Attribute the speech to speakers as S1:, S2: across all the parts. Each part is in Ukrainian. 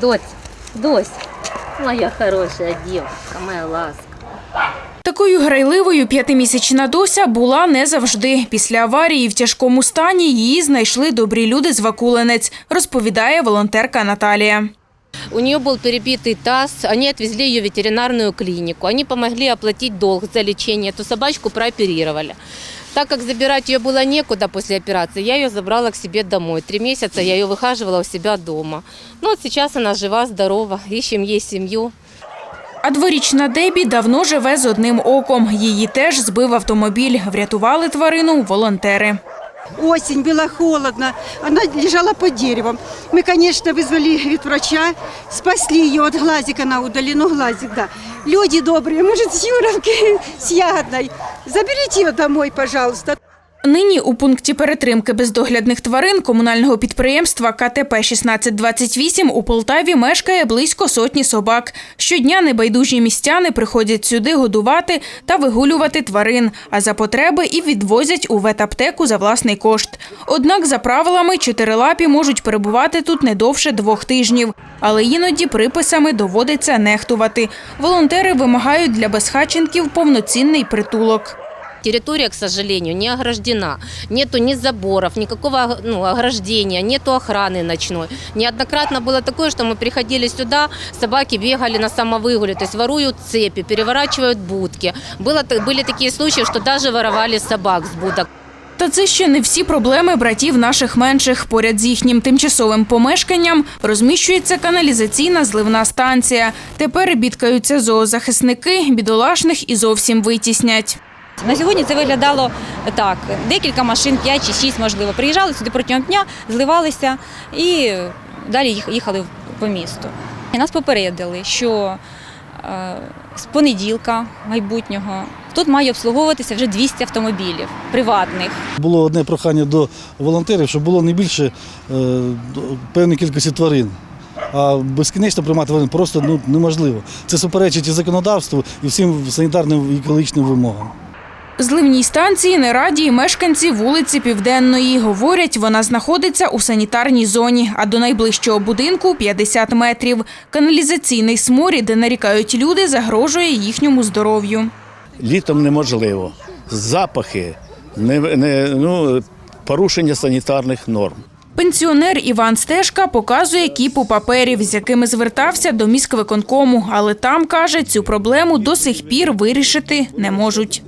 S1: Дось, дось, моя хорошая девушка, моя ласка.
S2: Такою грайливою п'ятимісячна дося була не завжди. Після аварії в тяжкому стані її знайшли добрі люди з Вакуленець, розповідає волонтерка Наталія.
S1: У нее был перебитый таз, они отвезли ее в ветеринарную клинику. Они помогли оплатить долг за лечение, эту собачку прооперировали. Так как забирать ее было некуда после операции, я ее забрала к себе домой. Три месяца я ее выхаживала у себя дома. Ну вот сейчас она жива, здорова, ищем ей семью.
S2: А дворічна Дебі давно живе з одним оком. Її теж збив автомобіль. Врятували тварину волонтери
S3: Осень, было холодно, она лежала под деревом. Мы, конечно, вызвали ветврача, спасли ее от глазика на удалено глазик, да. Люди добрые, может, с Юровки, с Ягодной, заберите ее домой, пожалуйста.
S2: Нині у пункті перетримки бездоглядних тварин комунального підприємства КТП 1628 у Полтаві мешкає близько сотні собак. Щодня небайдужі містяни приходять сюди годувати та вигулювати тварин, а за потреби і відвозять у ветаптеку за власний кошт. Однак, за правилами, чотирилапі можуть перебувати тут не довше двох тижнів, але іноді приписами доводиться нехтувати. Волонтери вимагають для безхатченків повноцінний притулок.
S1: Территория, к сожалению, не ограждена. Нету ни заборов, никакого ну, ограждения, нету охраны ночной. Неоднократно было такое, что мы приходили сюда, собаки бегали на самовыгуле, то есть воруют цепи, переворачивают будки. Было, были такие случаи, что даже воровали собак с будок.
S2: Та це ще не всі проблеми братів наших менших. Поряд з їхнім тимчасовим помешканням розміщується каналізаційна зливна станція. Тепер бідкаються зоозахисники, бідолашних і зовсім витіснять.
S4: На сьогодні це виглядало так: декілька машин, 5 чи 6, можливо, приїжджали сюди протягом дня, зливалися і далі їхали по місту. І нас попередили, що е, з понеділка майбутнього тут має обслуговуватися вже 200 автомобілів приватних.
S5: Було одне прохання до волонтерів, щоб було не більше е, певної кількості тварин. А безкінечно приймати тварин просто ну, неможливо. Це суперечить і законодавству, і всім санітарним і екологічним вимогам.
S2: Зливній станції не раді й мешканці вулиці Південної. Говорять, вона знаходиться у санітарній зоні, а до найближчого будинку 50 метрів. Каналізаційний сморід, де нарікають люди, загрожує їхньому здоров'ю.
S6: літом неможливо. Запахи, не, не, ну, порушення санітарних норм.
S2: Пенсіонер Іван Стежка показує кіпу паперів, з якими звертався до міськвиконкому, але там, каже, цю проблему до сих пір вирішити не можуть.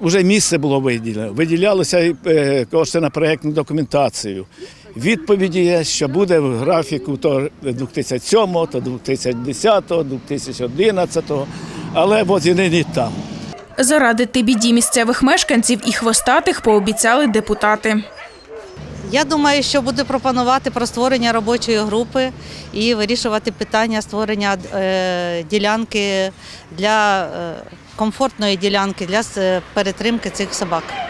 S6: Уже місце було виділено. Виділялося е, кошти на проєктну документацію. Відповіді є, що буде в графіку то 2007, то 2010, 2011, але і нині там.
S2: Зарадити біді місцевих мешканців і хвостатих пообіцяли депутати.
S7: Я думаю, що буде пропонувати про створення робочої групи і вирішувати питання створення е, ділянки для е, комфортної ділянки для перетримки цих собак.